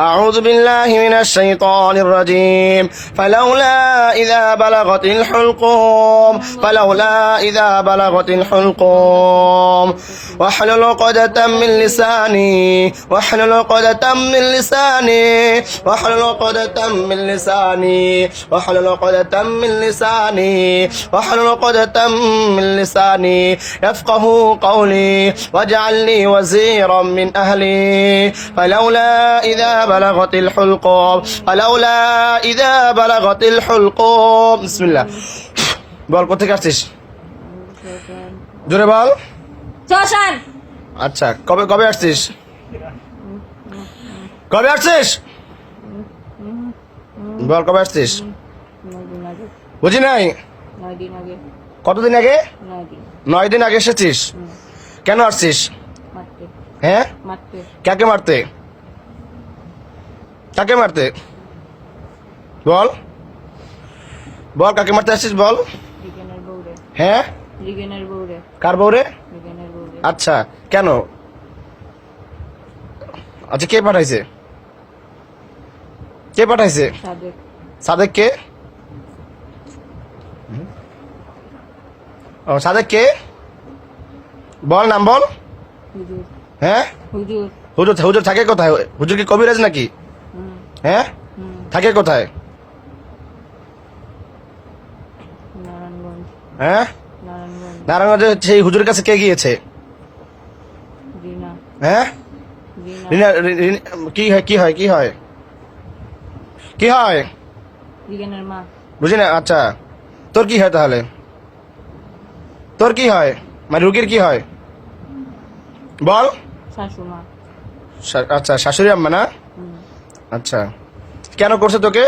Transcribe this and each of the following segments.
أعوذ بالله من الشيطان الرجيم. فلولا إذا بلغت الحلقوم فلولا إذا بلغت الحلقوم. واحلل عقدة من لساني واحلل عقدة من لساني واحلل عقدة من لساني واحلل عقدة من لساني واحلل عقدة من لساني. يفقه قولي واجعل لي وزيرا من أهلي. فلولا إذا بلغت الحلقوم فلولا إذا بلغت الحلقوم بسم الله বল কোথেকে আসছিস জোরে বল শ্মশান আচ্ছা কবে কবে আসছিস কবে আসছিস বল কবে আসছিস নয় দিন আগে বুঝি নাই নয় দিন আগে কতদিন আগে নয় দিন নয় দিন আগে এসেছিস কেন আসছিস হ্যাঁ? কাকে মারতে? কাকে মারতে? বল। বল কাকে মারতে আসছিস বল? হ্যাঁ? কার বউরে? আচ্ছা কেন? আচ্ছা কে পাঠাইছে? কে পাঠাইছে? সাদেক। কে? ও সাদেক কে? বল নাম বল। হ্যাঁ? হুজুর। হুজুর হুজুর থাকে কোথায়? হুজুর কি কবিরাজ নাকি? হ্যাঁ? থাকে কোথায়? হ্যাঁ? নারায়ণগঞ্জ। সেই হুজুরের কাছে কে গিয়েছে? হ্যাঁ? কি হয় কি হয় কি হয়? কি হয়? বুঝি না আচ্ছা। তোর কি হয় তাহলে? তোর কি হয়? মানে রুগীর কি হয়? বল। আচ্ছা শাশুড়ি আম্মা না? আচ্ছা। কেন করছে তোকে?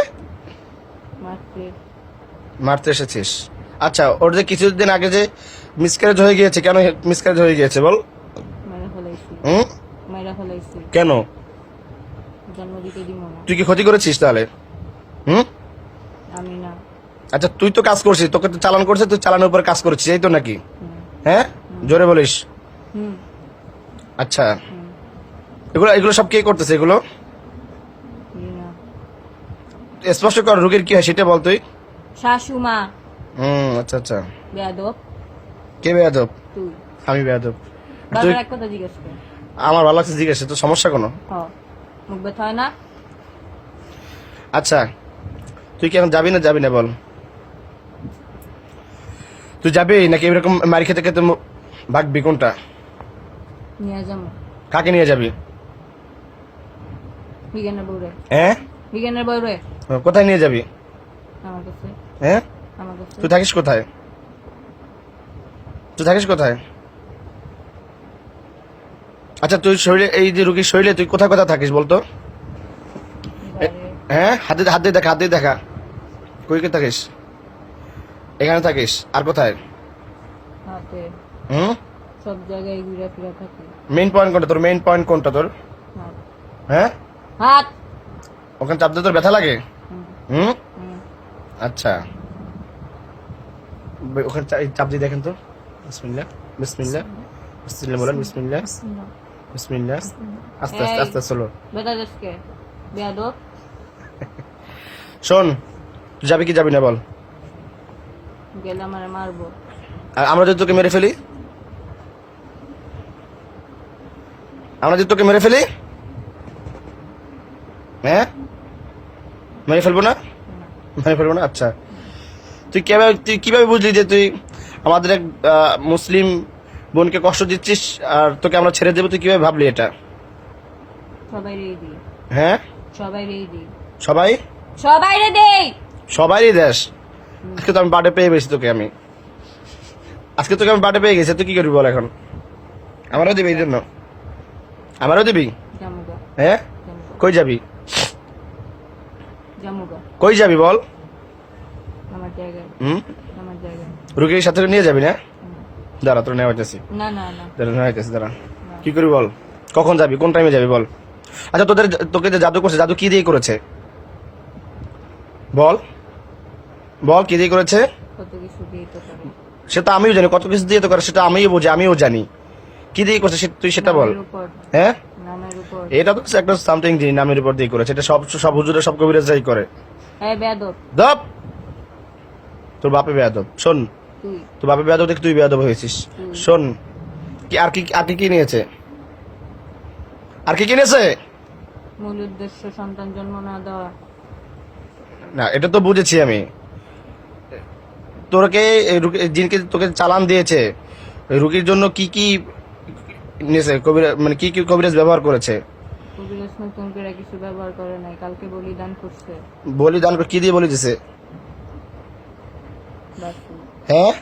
মারতে। এসেছিস। আচ্ছা ওর যে কিছুদিন আগে যে মিসক্যারেজ হয়ে গিয়েছে কেন মিসক্যারেজ হয়ে গিয়েছে বল? হুম? কেন? তুই কি ক্ষতি করেছিস তাহলে? হুম? আমি না। আচ্ছা তুই তো কাজ করছিস তোকে তো চালান করছে তুই চালানোর উপর কাজ করছিস এই তো নাকি? হ্যাঁ? জোরে বলিস। হুম। আচ্ছা। এগুলো এগুলো সব কে করতেছে এগুলো? স্পষ্ট কর রোগীর কি হয় সেটা বল তুই। শাশুমা হুম আচ্ছা আচ্ছা। বেয়াদব। কে বেয়াদব? তুই। আমি বেয়াদব। বারবার এক কথা জিজ্ঞেস কর? আমার ভালো লাগছে জিজ্ঞাসা তো সমস্যা কোনো? মুখ ব্যথা হয় না। আচ্ছা। তুই কি এখন যাবি না যাবি না বল? তুই যাবি নাকি এরকম মারি খেতে খেতে ভাগবি কোনটা? নিয়ে যাব। কাকে নিয়ে যাবি? বিজ্ঞানের বউরে। হ্যাঁ? বিজ্ঞানের বউরে? কোথায় নিয়ে যাবি? আমার কাছে। হ্যাঁ? আমার কাছে। তুই থাকিস কোথায়? তুই থাকিস কোথায়? আচ্ছা তুই শরীরে এই যে রুগীর শরীরে তুই কোথায় কোথায় থাকিস বলতো? হ্যাঁ? হাতে হাত দিয়ে দেখা হাত দিয়ে দেখা। কই কে থাকিস? এখানে থাকিস। আর কোথায়? হাতে। হুম? সব জায়গায় ঘুরে ফিরে থাকি। মেইন পয়েন্ট কোনটা তোর? মেইন পয়েন্ট কোনটা তোর? হ্যাঁ? হাত। ওখানে চাপ তোর ব্যথা লাগে? হুম। আচ্ছা। ওখানে চাপ দিয়ে দেখেন তো। বিসমিল্লাহ বিসমিল্লাহ বিসমিল্লাহ বলেন বিসমিল্লাহ। বিসমিল্লাহ। আস্তে আস্তে আস্তে চলো শোন তুই যাবি কি যাবি না বল? গেলে আমারে মারবো। আর আমরা যদি তোকে মেরে ফেলি? আমরা যদি তোকে মেরে ফেলি? হ্যাঁ? মেরে ফেলব না। মেরে ফেলব না? আচ্ছা। তুই কীভাবে তুই কীভাবে বুঝলি যে তুই আমাদের এক মুসলিম বোনকে কষ্ট দিচ্ছিস আর তোকে আমরা ছেড়ে দেবো? তুই কীভাবে ভাবলি এটা? সবাই হ্যাঁ? সবাই সবাই? সবাই রে দেই দেশ। আজকে তো আমি বার্থডে পেয়ে গেছি তোকে আমি। আজকে তোকে আমি বার্থডে পেয়ে গেছি। তুই কি করবি বল এখন? আমারও দিবি এই জন্য। আমারও দিবি? হ্যাঁ? কই যাবি? কই যাবি বল? হুম? রুগীর সাথে নিয়ে যাবি না? দাঁড়া তোর নেওয়া হইতেছি। না না না। দাঁড়া নেওয়া দাঁড়া। কি করবি বল? কখন যাবি? কোন টাইমে যাবি বল? আচ্ছা তোদের তোকে যে জাদু করছে জাদু কি দিয়ে করেছে? বল। বল কি দিয়ে করেছে? তো সেটা আমিও জানি কত কিছু দিয়ে তো করে সেটা আমিও বুঝি আমিও জানি। কি দিয়ে করছে তুই সেটা বল। হ্যাঁ? এটা তো একটা সামথিং জিনিস নামের উপর দিয়ে করেছে। এটা সব সব হুজুরে সব কবিরাজাই করে। দপ তোর বাপে বেয়াদব। শোন। তোর বাপে বেয়াদব থেকে তুই বেয়াদব হয়েছিস। শোন। কি আর কি আর কি কি নিয়েছে আর কি কিনেছে? মূল উদ্দেশ্য সন্তান জন্ম না দেওয়া। না এটা তো বুঝেছি আমি। তোরকে যিনকে তোকে চালান দিয়েছে রুগীর জন্য কি কি নিয়েছে? কবিরা মানে কি কি কবিরাজ ব্যবহার করেছে? কবিরাজ নতুন করে কিছু ব্যবহার করে নাই। কালকে বলিদান করছে। বলিদান কি দিয়ে বলে দিছে? হ্যাঁ?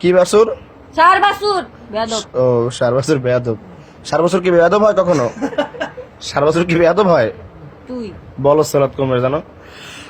কি বাসুর? চার বাসুর! বেয়াদব। ও সার বছর বেয়াদব। সার বছর কি বেয়াদব হয় কখনো? সার বছর কি বেয়াদব হয়? তুই। বলো সালাত কমে জানো?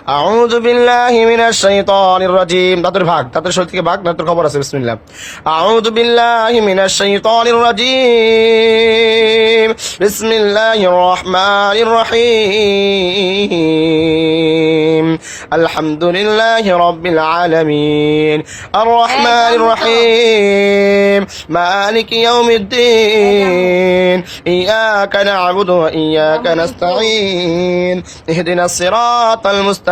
আউযু বিল্লাহি মিনাশ শাইতানির রাজিম। দাঁতের ভাগ, দাঁতের শরীর থেকে ভাগ, দাঁতের খবর আছে, বিসমিল্লাহ। আউযু বিল্লাহি মিনাশ শাইতানির রাজিম। বিসমিল্লাহির রহমানির রহিম। আলহামদুলিল্লাহি রাব্বিল আলামিন। আর রহমানির রহিম। মালিক ইয়াউমিদ্দিন। ইয়্যাকা না'বুদু ওয়া ইয়্যাকা নাস্তাঈন। ইহদিনাস সিরাতাল মুস্তাকিম